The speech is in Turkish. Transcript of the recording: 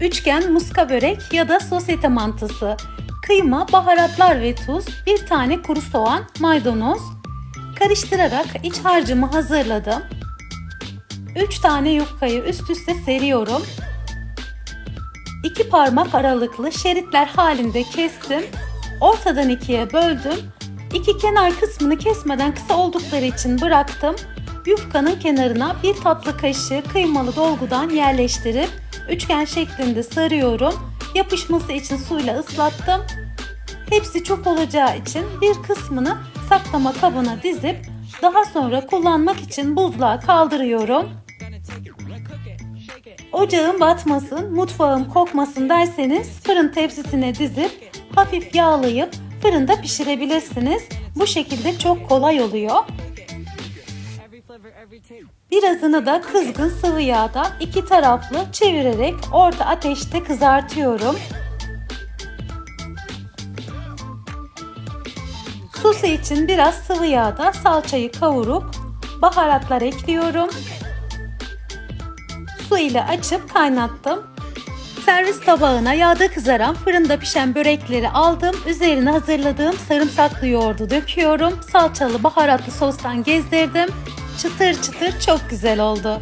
üçgen muska börek ya da sosyete mantısı, kıyma, baharatlar ve tuz, bir tane kuru soğan, maydanoz. Karıştırarak iç harcımı hazırladım. 3 tane yufkayı üst üste seriyorum. 2 parmak aralıklı şeritler halinde kestim. Ortadan ikiye böldüm. İki kenar kısmını kesmeden kısa oldukları için bıraktım. Yufkanın kenarına bir tatlı kaşığı kıymalı dolgudan yerleştirip üçgen şeklinde sarıyorum. Yapışması için suyla ıslattım. Hepsi çok olacağı için bir kısmını saklama kabına dizip daha sonra kullanmak için buzluğa kaldırıyorum. Ocağın batmasın, mutfağım kokmasın derseniz fırın tepsisine dizip hafif yağlayıp fırında pişirebilirsiniz. Bu şekilde çok kolay oluyor. Birazını da kızgın sıvı yağda iki taraflı çevirerek orta ateşte kızartıyorum. Sosu için biraz sıvı yağda salçayı kavurup baharatlar ekliyorum. Su ile açıp kaynattım. Servis tabağına yağda kızaran fırında pişen börekleri aldım. Üzerine hazırladığım sarımsaklı yoğurdu döküyorum. Salçalı baharatlı sostan gezdirdim. Çıtır çıtır çok güzel oldu.